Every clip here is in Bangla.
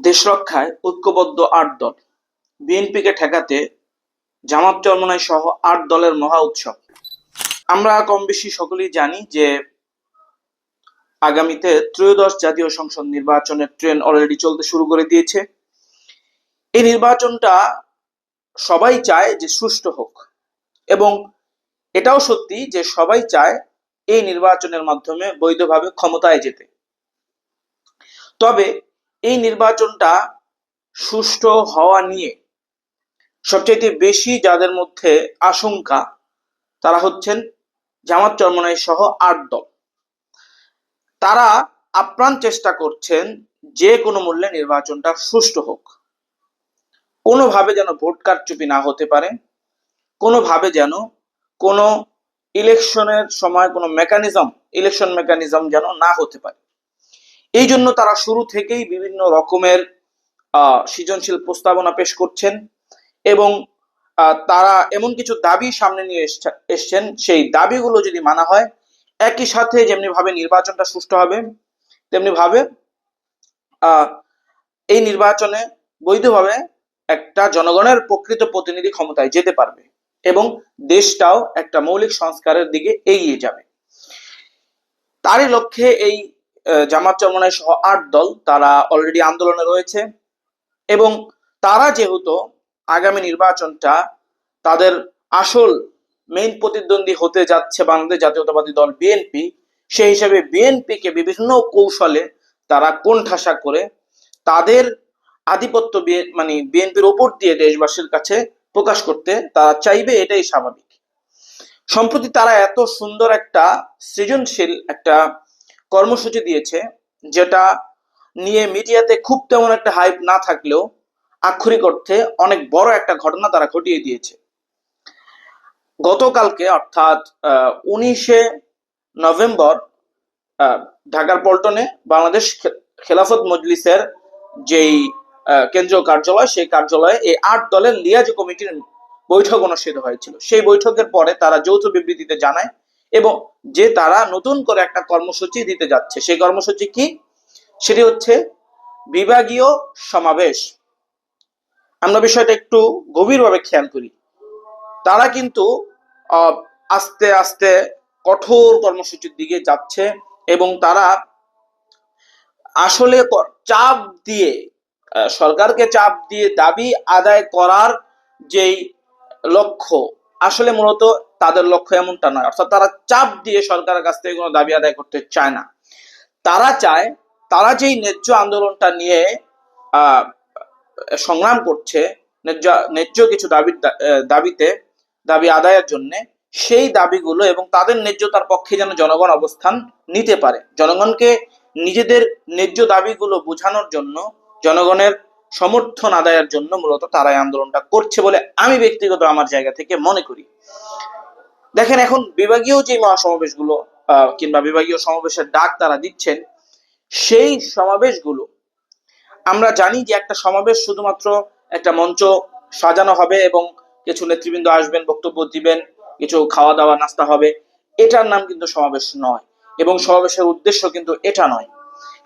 দেশ রক্ষায় ঐক্যবদ্ধ আট দল। বিএনপিকে ঠেকাতে জামাত চরমনাই সহ আট দলের মহা উৎসব। আমরা কম বেশি সকলেই জানি যে আগামীতে ত্রয়োদশ জাতীয় সংসদ নির্বাচনের ট্রেন অলরেডি চলতে শুরু করে দিয়েছে। এই নির্বাচনটা সবাই চায় যে সুষ্ঠু হোক। এবং এটাও সত্যি যে সবাই চায় এই নির্বাচনের মাধ্যমে বৈধভাবে ক্ষমতায় যেতে। তবে এই নির্বাচনটা সুষ্ঠু হওয়া নিয়ে সবচাইতে বেশি যাদের মধ্যে আশঙ্কা তারা হচ্ছেন জামাত চরমনাই সহ আট দল। তারা আপ্রাণ চেষ্টা করছেন যে কোনো মূল্যে নির্বাচনটা সুষ্ঠু হোক। কোনোভাবে যেন ভোট কারচুপি না হতে পারে, কোনোভাবে যেন কোনো ইলেকশনের সময় কোনো মেকানিজম ইলেকশন মেকানিজম যেন না হতে পারে। এই জন্য তারা শুরু থেকেই বিভিন্ন রকমের সৃজনশীল প্রস্তাবনা পেশ করছেন এবং তারা এমন কিছু দাবি সামনে নিয়ে এসছে- এসছেন। সেই দাবিগুলো যদি মানা হয় একই সাথে যেমনি ভাবে নির্বাচনটা সুষ্ঠু হবে তেমনি ভাবে আহ, এই নির্বাচনে বৈধভাবে একটা জনগণের প্রকৃত প্রতিনিধি ক্ষমতায় যেতে পারবে এবং দেশটাও একটা মৌলিক সংস্কারের দিকে এগিয়ে যাবে। তারই লক্ষ্যে এই জামাত চরমনাই সহ আট দল তারা অলরেডি আন্দোলনে রয়েছে এবং তারা যেহেতু আগামী নির্বাচনটা তাদের আসল মেইন প্রতিদ্বন্দ্বী হতে যাচ্ছে বাংলাদেশ জাতীয়তাবাদী দল বিএনপি সেই হিসাবে বিএনপিকে বিভিন্ন কৌশলে তারা কোণঠাসা করে তাদের আধিপত্য মানে বিএনপির ওপর দিয়ে দেশবাসীর কাছে প্রকাশ করতে তারা চাইবে, এটাই স্বাভাবিক। সম্প্রতি তারা এত সুন্দর একটা সৃজনশীল একটা কর্মসূচি দিয়েছে, যেটা নিয়ে মিডিয়াতে খুব তেমন একটা হাইপ না থাকলেও আক্ষরিক অর্থে অনেক বড় একটা ঘটনা তারা ঘটিয়ে দিয়েছে। গতকালকে অর্থাৎ উনিশে নভেম্বর ঢাকার পল্টনে বাংলাদেশ খেলাফত মজলিসের যেই কেন্দ্রীয় কার্যালয়, সেই কার্যালয়ে এই আট দলের লিয়াজ কমিটির বৈঠক অনুষ্ঠিত হয়েছিল। সেই বৈঠকের পরে তারা যৌথ বিবৃতিতে জানায় এবং যে তারা নতুন করে একটা কর্মসূচি দিতে যাচ্ছে, সেই কর্মসূচি কি? সেটি হচ্ছে বিভাগীয় সমাবেশ। আমরা বিষয়টা একটু গভীরভাবে খেয়াল করি। তারা কিন্তু আস্তে আস্তে কঠোর কর্মসূচির দিকে যাচ্ছে এবং তারা আসলে চাপ দিয়ে সরকারকে চাপ দিয়ে দাবি আদায় করার যেই লক্ষ্য আসলে মূলত তাদের লক্ষ্য এমনটা নয়। অর্থাৎ তারা চাপ দিয়ে সরকারের কাছ থেকে কোনো দাবি আদায় করতে চায় না। তারা চায়, তারা যেই ন্যায্য আন্দোলনটা নিয়ে সংগ্রাম করছে, ন্যায্য ন্যায্য কিছু দাবি দাবিতে, দাবি আদায়ের জন্য, সেই দাবিগুলো এবং তাদের ন্যায্যতার পক্ষে যেন জনগণ অবস্থান নিতে পারে। জনগণকে নিজেদের ন্যায্য দাবিগুলো বোঝানোর জন্য জনগণের সমর্থন আদায়ের জন্য মূলত তারাই আন্দোলনটা করছে বলে আমি ব্যক্তিগত আমার জায়গা থেকে মনে করি। দেখেন এখন বিভাগীয় যে মহাসমাবেশগুলো কিংবা বিভাগীয় সমাবেশের ডাক তারা দিচ্ছেন, সেই সমাবেশগুলো আমরা জানি যে একটা সমাবেশ শুধুমাত্র একটা মঞ্চ সাজানো হবে এবং কিছু নেতৃবৃন্দ আসবেন, বক্তব্য দিবেন, কিছু খাওয়া দাওয়া নাস্তা হবে। এটার নাম কিন্তু সমাবেশ নয় এবং সমাবেশের উদ্দেশ্য কিন্তু এটা নয়।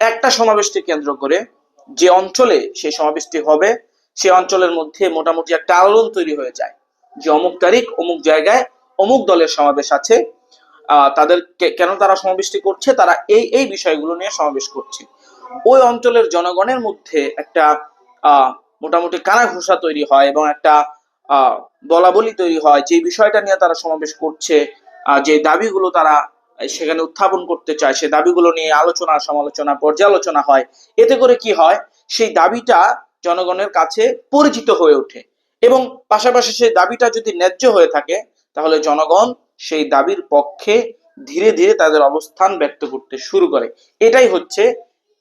একটা সমাবেশকে কেন্দ্র করে যে অঞ্চলে সেই সমাবেশটি হবে, সে অঞ্চলের মধ্যে মোটামুটি একটা আলোড়ন তৈরি হয়ে যায়। যে অমুক তারিখ, অমুক জায়গায় অমুক দলের সমাবেশ আছে তাদের কেন তারা সমাবেশটি করছে, তারা এই এই বিষয়গুলো নিয়ে সমাবেশ করছে। ওই অঞ্চলের জনগণের মধ্যে একটা মোটামুটি কানাঘুষা তৈরি হয় এবং একটা বলাবলি তৈরি হয়, যে বিষয়টা নিয়ে তারা সমাবেশ করছে যে দাবিগুলো তারা সেখানে উত্থাপন করতে চায়, সে দাবিগুলো নিয়ে আলোচনা, সমালোচনা, পর্যালোচনা হয়। এতে করে কি হয়? সেই দাবিটা জনগণের কাছে পরিচিত হয়ে ওঠে এবং পাশাপাশি সেই দাবিটা যদি ন্যায্য হয়ে থাকে, তাহলে জনগণ সেই দাবির পক্ষে ধীরে ধীরে তাদের অবস্থান ব্যক্ত করতে শুরু করে। এটাই হচ্ছে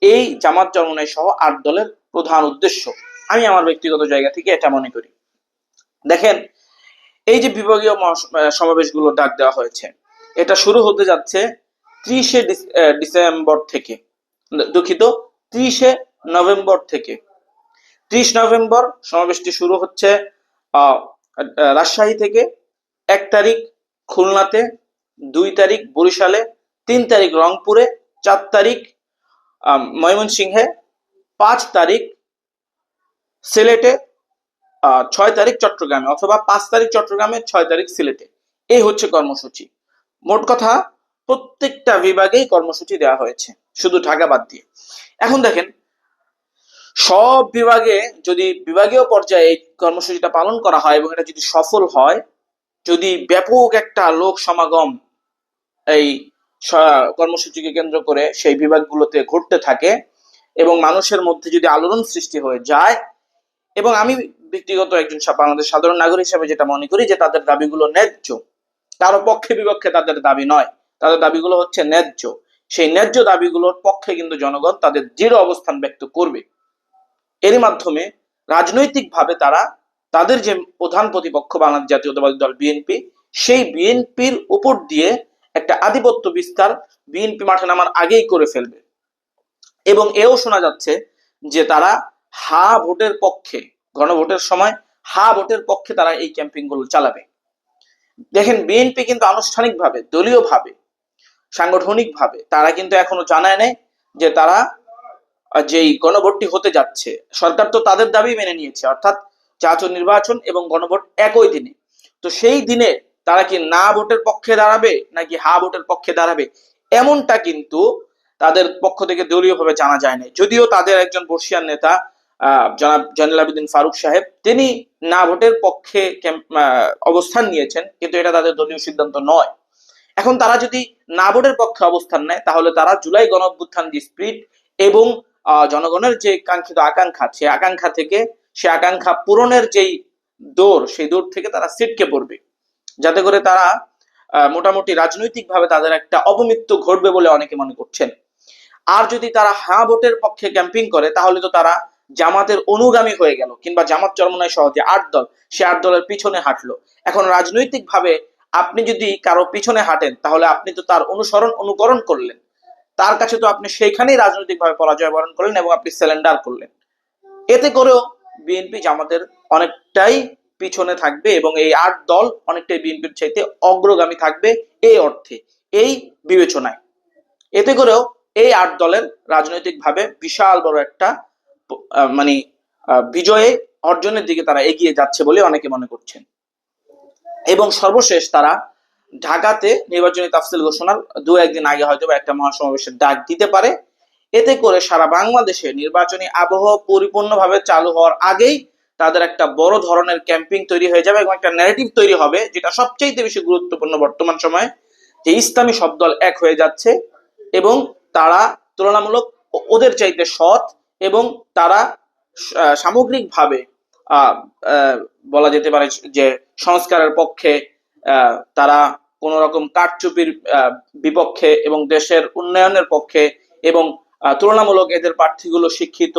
এই জামাত চরমনাই সহ আট দলের প্রধান উদ্দেশ্য। আমি আমার ব্যক্তিগত জায়গা থেকে এটা মনে করি। দেখেন, এই যে বিভাগীয় সমাবেশগুলো ডাক দেওয়া হয়েছে এটা শুরু হতে যাচ্ছে ত্রিশে ডিসেম্বর থেকে। দুঃখিত, ত্রিশে নভেম্বর থেকে। ত্রিশ নভেম্বর সমাবেশটি শুরু হচ্ছে রাজশাহী থেকে। এক তারিখ খুলনাতে, দুই তারিখ বরিশালে, তিন তারিখ রংপুরে, চার তারিখ ময়মনসিংহে, পাঁচ তারিখ সিলেটে ছয় তারিখ চট্টগ্রামে, অথবা পাঁচ তারিখ চট্টগ্রামে, ছয় তারিখ সিলেটে। এই হচ্ছে কর্মসূচি। মোট কথা, প্রত্যেকটা বিভাগেই কর্মসূচি দেওয়া হয়েছে, শুধু ঢাকা বাদ দিয়ে। এখন দেখেন, সব বিভাগে যদি বিভাগীয় পর্যায়ে এই কর্মসূচিটা পালন করা হয় এবং এটা যদি সফল হয়, যদি ব্যাপক একটা লোক সমাগম এই কর্মসূচিকে কেন্দ্র করে সেই বিভাগগুলোতে ঘটতে থাকে এবং মানুষের মধ্যে যদি আলোড়ন সৃষ্টি হয়ে যায়, এবং আমি ব্যক্তিগত একজন বাংলাদেশ সাধারণ নাগরিক হিসেবে যেটা মনে করি যে তাদের দাবিগুলো ন্যায্য কারও পক্ষে বিপক্ষে তাদের দাবি নয়। তাদের দাবিগুলো হচ্ছে ন্যায্য। সেই ন্যায্য দাবিগুলোর পক্ষে কিন্তু জনগণ তাদের দৃঢ় অবস্থান ব্যক্ত করবে। এর মাধ্যমে রাজনৈতিকভাবে তারা তাদের যে প্রধান প্রতিপক্ষ বাংলাদেশ জাতীয়তাবাদী দল বিএনপি সেই বিএনপির উপর দিয়ে একটা আধিপত্য বিস্তার বিএনপি মাঠে নামার আগেই করে ফেলবে। এবং এও শোনা যাচ্ছে যে তারা হা ভোটের পক্ষে, গণভোটের সময় হা ভোটের পক্ষে তারা এই ক্যাম্পিংগুলো চালাবে। দেখেন বিএনপি কিন্তু আনুষ্ঠানিকভাবে, দলীয়ভাবে, সাংগঠনিকভাবে তারা কিন্তু এখনও জানায় নেই যে তারা যেই গণভোটটি হতে যাচ্ছে, সরকার তো তাদের দাবি মেনে নিয়েছে, অর্থাৎ জাতীয় নির্বাচন এবং গণভোট একই দিনে। তো সেই দিনে তারা কি না ভোটের পক্ষে দাঁড়াবে, নাকি হা ভোটের পক্ষে দাঁড়াবে, এমনটা কিন্তু তাদের পক্ষ থেকে দলীয়ভাবে জানা যায় না যদিও তাদের একজন বর্ষিয়ান নেতা জনাব জয়নুল আবেদিন ফারুক সাহেব, তিনি না ভোটের পক্ষে অবস্থান নিয়েছেন, কিন্তু এটা তাদের দলীয় সিদ্ধান্ত নয়। এখন তারা যদি না ভোটের পক্ষে অবস্থান নেয়, তাহলে তারা জুলাই গণ অভ্যুত্থান যে স্পিরিট এবং জনগণের যে কাঙ্ক্ষিত আকাঙ্ক্ষা, সে আকাঙ্ক্ষা থেকে, সে আকাঙ্ক্ষা পূরণের যেই দৌড় সেই দৌড় থেকে তারা ছিটকে পড়বে। যাতে করে তারা মোটামুটি রাজনৈতিকভাবে তাদের একটা অপমৃত্যু ঘটবে বলে অনেকে মনে করছেন। আর যদি তারা হা ভোটের পক্ষে ক্যাম্পিং করে, তাহলে তো তারা জামাতের অনুগামী হয়ে গেল কিংবা জামাত চরমনায় সহ যে আট দল, সে আট দলের পিছনে হাঁটলো। এখন রাজনৈতিকভাবে আপনি যদি কারও পিছনে হাঁটেন, তাহলে আপনি তো তার অনুসরণ অনুকরণ করলেন। তার কাছে তো আপনি সেইখানেই রাজনৈতিকভাবে পরাজয় বরণ করলেন এবং আপনি সিলিন্ডার করলেন। এতে করেও বিএনপি জামাতের অনেকটাই পিছনে থাকবে এবং এই আট দল অনেকটাই বিএনপির চাইতে অগ্রগামী থাকবে এই অর্থে, এই বিবেচনায়। এতে করেও এই আট দলের রাজনৈতিকভাবে বিশাল বড় একটা মানে বিজয়ে অর্জনের দিকে তারা এগিয়ে যাচ্ছে বলে অনেকে মনে করছেন। এবং সর্বশেষ তারা ঢাকাতে নির্বাচনী তাফসিল ঘোষণার দু একদিন আগে হয়তো একটা মহাসমাবেশের ডাক দিতে পারে। এতে করে সারা বাংলাদেশে নির্বাচনী আবহাওয়া পরিপূর্ণভাবে চালু হওয়ার আগেই তাদের একটা বড় ধরনের ক্যাম্পিং তৈরি হয়ে যাবে এবং একটা ন্যারেটিভ তৈরি হবে যেটা সবচেয়ে বেশি গুরুত্বপূর্ণ বর্তমান সময়ে, যে ইসলামী সব দল এক হয়ে যাচ্ছে এবং তারা তুলনামূলক ওদের চাইতে সৎ এবং তারা সামগ্রিকভাবে বলা যেতে পারে যে সংস্কারের পক্ষে তারা কোন রকম কারচুপির বিপক্ষে এবং দেশের উন্নয়নের পক্ষে এবং তুলনামূলক এদের প্রার্থীগুলো শিক্ষিত,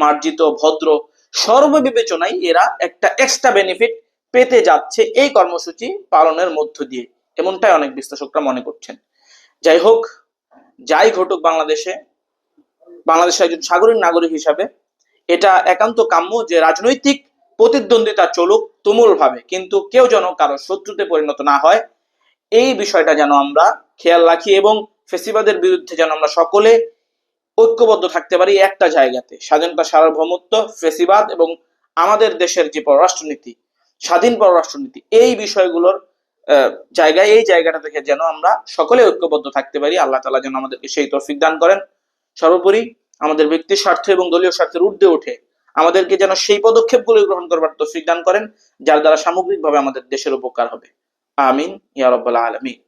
মার্জিত, ভদ্র, সর্ববিবেচনায় এরা একটা এক্সট্রা বেনিফিট পেতে যাচ্ছে এই কর্মসূচি পালনের মধ্য দিয়ে। এমনটাই অনেক বিশ্লেষকরা মনে করছেন। যাই হোক, যাই ঘটুক বাংলাদেশে বাংলাদেশের একজন সাগরিক নাগরিক হিসাবে, এটা একান্ত কাম্য যে রাজনৈতিক প্রতিদ্বন্দ্বিতা চলুক তুমুল ভাবে কিন্তু কেউ যেন কারও শত্রুতে পরিণত না হয়। এই বিষয়টা যেন আমরা খেয়াল রাখি এবং ফেসিবাদের বিরুদ্ধে যেন আমরা সকলে ঐক্যবদ্ধ থাকতে পারি একটা জায়গাতে। স্বাধীনতা, সার্বভৌমত্ব, ফেসিবাদ এবং আমাদের দেশের যে পররাষ্ট্রনীতি, স্বাধীন পররাষ্ট্রনীতি, এই বিষয়গুলোর জায়গায়, এই জায়গাটা থেকে যেন আমরা সকলে ঐক্যবদ্ধ থাকতে পারি। আল্লাহ তালা যেন আমাদেরকে সেই তৌফিক দান করেন। সর্বোপরি আমাদের ব্যক্তির স্বার্থ এবং দলীয় স্বার্থের ঊর্ধ্বে উঠে আমাদেরকে যেন সেই পদক্ষেপগুলো গ্রহণ করবার তৌফিক দান করেন, যার দ্বারা সামগ্রিকভাবে আমাদের দেশের উপকার হবে। আমিন, ইয়া আলামিন।